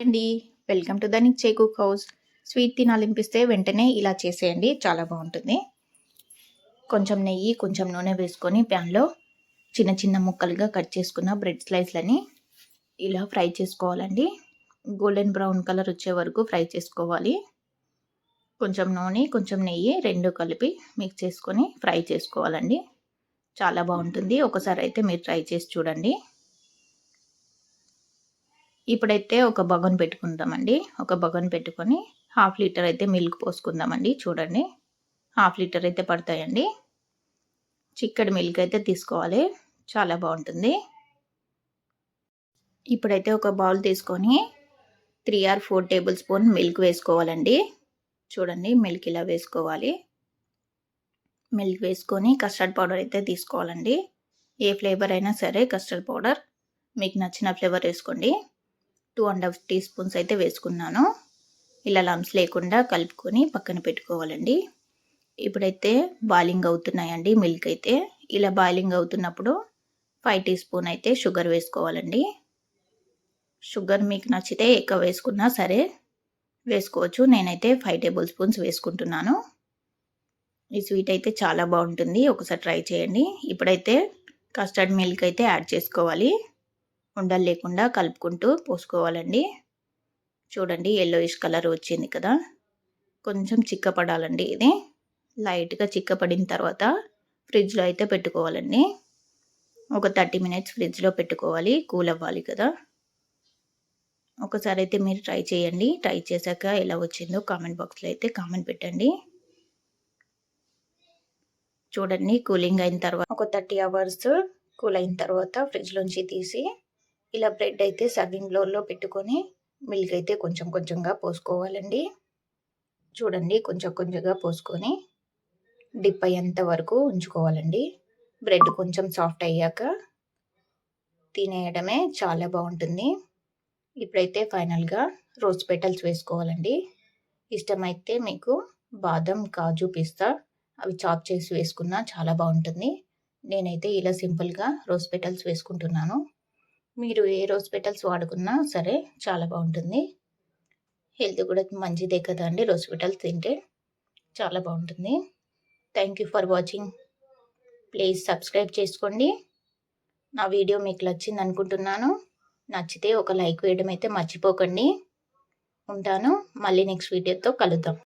అండి. Welcome to దానికి చే కుక్ హౌస్. స్వీట్ తినాలనిపిస్తే వెంటనే ఇలా చేసేయండి. చాలా బాగుంటుంది. కొంచెం నెయ్యి కొంచెం నూనె వేసుకొని ప్యాన్లో చిన్న చిన్న ముక్కలుగా కట్ చేసుకున్న బ్రెడ్ స్లైస్లని ఇలా ఫ్రై చేసుకోవాలండి. గోల్డెన్ బ్రౌన్ కలర్ వచ్చే వరకు ఫ్రై చేసుకోవాలి. కొంచెం నూనె కొంచెం నెయ్యి రెండు కలిపి మిక్స్ చేసుకొని ఫ్రై చేసుకోవాలండి. చాలా బాగుంటుంది. ఒకసారి అయితే మీరు ట్రై చేసి చూడండి. ఇప్పుడైతే ఒక బగన్ పెట్టుకుందామండి. ఒక బగన్ పెట్టుకొని హాఫ్ లీటర్ అయితే మిల్క్ పోసుకుందామండి. చూడండి. హాఫ్ లీటర్ అయితే పడతాయండి. చిక్కడి మిల్క్ అయితే తీసుకోవాలి. చాలా బాగుంటుంది. ఇప్పుడైతే ఒక బౌల్ తీసుకొని three or four tablespoon milk వేసుకోవాలండి. చూడండి. మిల్క్ ఇలా వేసుకోవాలి. మిల్క్ వేసుకొని కస్టర్డ్ పౌడర్ అయితే తీసుకోవాలండి. ఏ ఫ్లేవర్ అయినా సరే కస్టర్డ్ పౌడర్. మీకు నచ్చిన ఫ్లేవర్ వేసుకోండి. Two and half teaspoons అయితే వేసుకున్నాను. ఇలా లమ్స్ లేకుండా కలుపుకొని పక్కన పెట్టుకోవాలండి. ఇప్పుడైతే బాయిలింగ్ అవుతున్నాయండి మిల్క్ అయితే. ఇలా బాయిలింగ్ అవుతున్నప్పుడు ఫైవ్ టీ స్పూన్ అయితే షుగర్ వేసుకోవాలండి. షుగర్ మీకు నచ్చితే ఎక్కువ వేసుకున్నా సరే వేసుకోవచ్చు. నేనైతే ఫైవ్ టేబుల్ స్పూన్స్ వేసుకుంటున్నాను. ఈ స్వీట్ అయితే చాలా బాగుంటుంది. ఒకసారి ట్రై చేయండి. ఇప్పుడైతే కస్టర్డ్ మిల్క్ అయితే యాడ్ చేసుకోవాలి. ఉండలు లేకుండా కలుపుకుంటూ పోసుకోవాలండి. చూడండి ఎల్లోయిష్ కలర్ వచ్చింది కదా. కొంచెం చిక్కపడాలండి ఇది. లైట్గా చిక్కపడిన తర్వాత ఫ్రిడ్జ్లో అయితే పెట్టుకోవాలండి. ఒక థర్టీ మినిట్స్ ఫ్రిడ్జ్లో పెట్టుకోవాలి. కూల్ అవ్వాలి కదా. ఒకసారి అయితే మీరు ట్రై చేయండి. ట్రై చేశాక ఎలా వచ్చిందో కామెంట్ బాక్స్లో అయితే కామెంట్ పెట్టండి. చూడండి కూలింగ్ అయిన తర్వాత ఒక థర్టీ అవర్స్ కూల్ అయిన తర్వాత ఫ్రిడ్జ్లోంచి తీసి ఇలా బ్రెడ్ అయితే సర్వింగ్ బ్లోర్లో పెట్టుకొని మిల్క్ అయితే కొంచెం కొంచెంగా పోసుకోవాలండి. చూడండి కొంచెం కొంచెంగా పోసుకొని డిప్ అయ్యేంత వరకు ఉంచుకోవాలండి. బ్రెడ్ కొంచెం సాఫ్ట్ అయ్యాక తినేయడమే చాలా బాగుంటుంది. ఇప్పుడైతే ఫైనల్గా రోజ్ పెటల్స్ వేసుకోవాలండి. ఇష్టమైతే మీకు బాదం కాజు పిస్తా అవి చాప్ చేసి వేసుకున్నా చాలా బాగుంటుంది. నేనైతే ఇలా సింపుల్గా రోజ్ పెటల్స్ వేసుకుంటున్నాను. మీరు ఏ రోజ్ పెటల్స్ వాడుకున్నా సరే చాలా బాగుంటుంది. హెల్త్ కూడా మంచిదే కదండి రోజ్ పెటల్స్ తింటే. చాలా బాగుంటుంది. Thank you for watching please subscribe చేసుకోండి. నా వీడియో మీకు నచ్చింది అనుకుంటున్నాను. నచ్చితే ఒక లైక్ వేయడం అయితే మర్చిపోకండి. ఉంటాను. మళ్ళీ నెక్స్ట్ వీడియోతో కలుద్దాం.